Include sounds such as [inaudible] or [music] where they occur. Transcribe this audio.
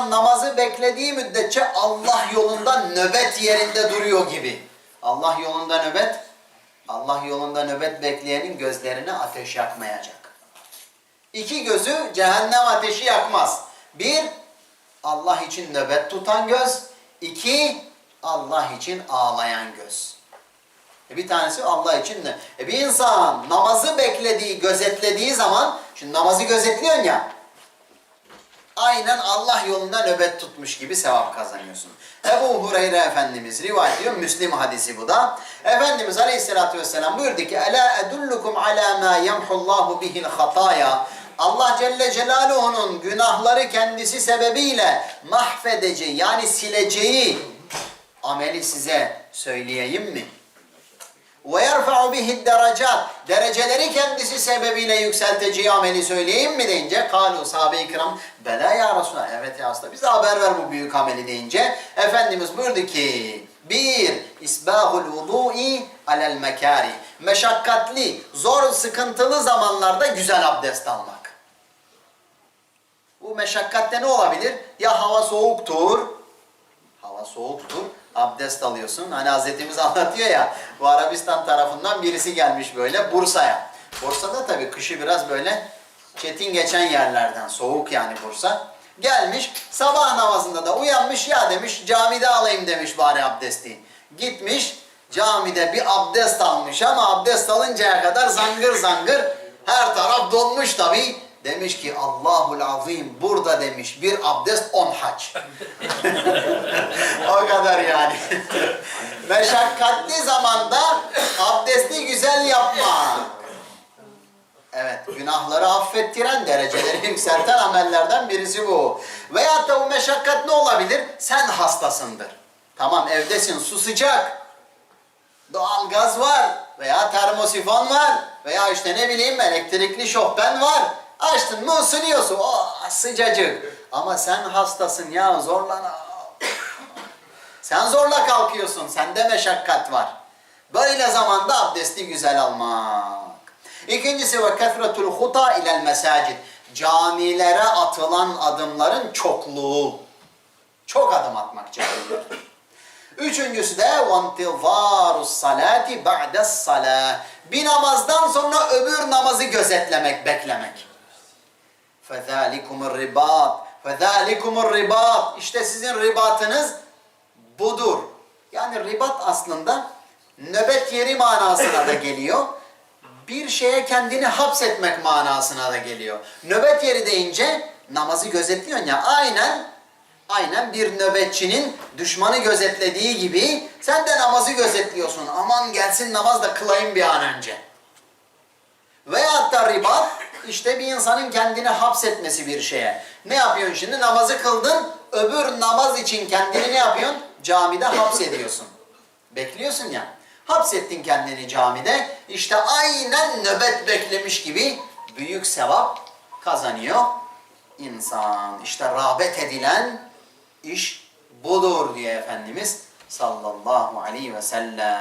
namazı beklediği müddetçe Allah yolunda nöbet yerinde duruyor gibi. Allah yolunda nöbet, Allah yolunda nöbet bekleyenin gözlerine ateş yakmayacak. İki gözü cehennem ateşi yakmaz. Bir, Allah için nöbet tutan göz. İki, Allah için ağlayan göz. E bir tanesi Allah için de. E bir insan namazı beklediği, gözetlediği zaman, şimdi namazı gözetliyorsun ya, aynen Allah yolunda nöbet tutmuş gibi sevap kazanıyorsun. Ebu Hureyre Efendimiz rivayet ediyor, Müslim hadisi bu da. Efendimiz Aleyhisselatü Vesselam buyurdu ki, Ela edullukum ala ma yemhullahu bihil hataya. Allah Celle Celaluhu'nun günahları kendisi sebebiyle mahvedeceği yani sileceği ameli size söyleyeyim mi? Yerfa'u bihi derecat. Dereceleri kendisi sebebiyle yükselteceği ameli söyleyeyim mi deyince kalu sahabe-i kiram bela ya Resulallah. Evet ya Resulallah bize haber ver bu büyük ameli deyince Efendimiz buyurdu ki bir isbahul vudu'i alel mekari. Meşakkatli, zor, sıkıntılı zamanlarda güzel abdest almak. Bu meşakkatte ne olabilir? Ya hava soğuktur, Hava soğuktur. Abdest alıyorsun. Hani Hazretimiz [laughs] anlatıyor ya. Bu Arabistan tarafından birisi gelmiş böyle Bursa'ya. Bursa'da tabii kışı biraz böyle çetin geçen yerlerden. Soğuk yani Bursa. Gelmiş sabah namazında da uyanmış ya demiş camide alayım demiş bari abdesti. Gitmiş camide bir abdest almış ama abdest alıncaya kadar zangır zangır her taraf donmuş tabii. Demiş ki Allahul Azim burada demiş bir abdest on hac. [laughs] o kadar yani. [laughs] Meşakkatli zamanda abdesti güzel yapmak. Evet, günahları affettiren, dereceleri yükselten amellerden birisi bu. Veyahut da bu meşakkat ne olabilir? Sen hastasındır. Tamam evdesin, su sıcak. Doğal gaz var veya termosifon var veya işte ne bileyim elektrikli şofben var. Açtın mı ısınıyorsun. Oh sıcacık. Ama sen hastasın ya zorlana. sen zorla kalkıyorsun. Sende meşakkat var. Böyle zamanda abdesti güzel almak. İkincisi ve kefretul huta ilel mesacid. Camilere atılan adımların çokluğu. Çok adım atmak caiz. Üçüncüsü de vantivarus salati ba'des salah. Bir namazdan sonra öbür namazı gözetlemek, beklemek. فَذَٰلِكُمُ الرِّبَاطِ فَذَٰلِكُمُ الرِّبَاطِ İşte sizin ribatınız budur. Yani ribat aslında nöbet yeri manasına da geliyor. Bir şeye kendini hapsetmek manasına da geliyor. Nöbet yeri deyince namazı gözetliyorsun ya aynen Aynen bir nöbetçinin düşmanı gözetlediği gibi sen de namazı gözetliyorsun. Aman gelsin namaz da kılayım bir an önce. Veyahut da ribat işte bir insanın kendini hapsetmesi bir şeye. Ne yapıyorsun şimdi? Namazı kıldın, öbür namaz için kendini ne yapıyorsun? Camide hapsediyorsun. Bekliyorsun ya. Hapsettin kendini camide. İşte aynen nöbet beklemiş gibi büyük sevap kazanıyor insan. İşte rağbet edilen iş budur diye Efendimiz sallallahu aleyhi ve sellem.